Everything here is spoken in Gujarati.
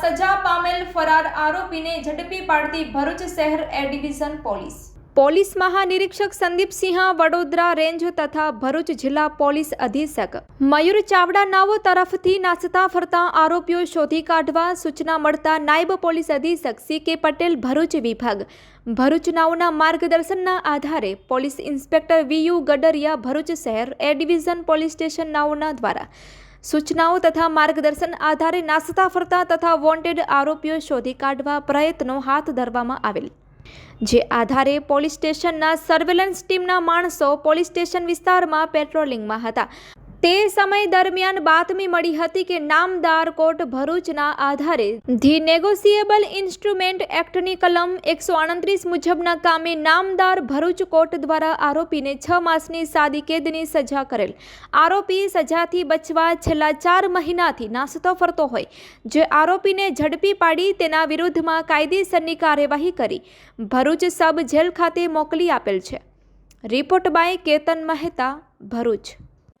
સજા પામેલ ફરાર આરોપીને ઝડપી પાડતી ભરૂચ શહેર એ ડિવિઝન પોલીસ. પોલીસ મહાનિરીક્ષક સંદીપસિંહ વડોદરા રેન્જ તથા ભરૂચ જિલ્લા પોલીસ અધિક્ષક મયુર ચાવડા નાવો તરફથી નાસતા ફરતા આરોપીઓ શોધી કાઢવા સૂચના મળતા નાયબ પોલીસ અધિક્ષક સી કે પટેલ ભરૂચ વિભાગ. ભરૂચ નાવના માર્ગદર્શનના આધારે police inspector V U Gadariya Bharuch શહેર એ ડિવિઝન પોલીસ સ્ટેશન નાવના દ્વારા સૂચનાઓ તથા માર્ગદર્શન આધારે નાસતા ફરતા તથા વોન્ટેડ આરોપીઓ શોધી કાઢવા પ્રયત્નો હાથ ધરવામાં આવેલ. જે આધારે પોલીસ સ્ટેશનના સર્વેલન્સ ટીમના માણસો પોલીસ સ્ટેશન વિસ્તારમાં પેટ્રોલિંગમાં હતા. તે સમય દરમિયાન બાતમી મળી હતી કે નામદાર કોર્ટ ભરૂચના આધારે ધી નેગોશિયેબલ ઇન્સ્ટ્રુમેન્ટ એક્ટની કલમ એકસો આડત્રીસ મુજબના કામે નામદાર ભરૂચ કોર્ટ દ્વારા આરોપીને છ માસની સાદી કેદની સજા કરેલ. આરોપી સજાથી બચવા છેલ્લા ચાર મહિનાથી નાસતો ફરતો હોય. જે આરોપીને ઝડપી પાડી તેના વિરુદ્ધમાં કાયદેસરની કાર્યવાહી કરી. ભરૂચ સબ જેલ ખાતે મોકલી આપેલ છે. Report by Ketan Mehta, Bharuch.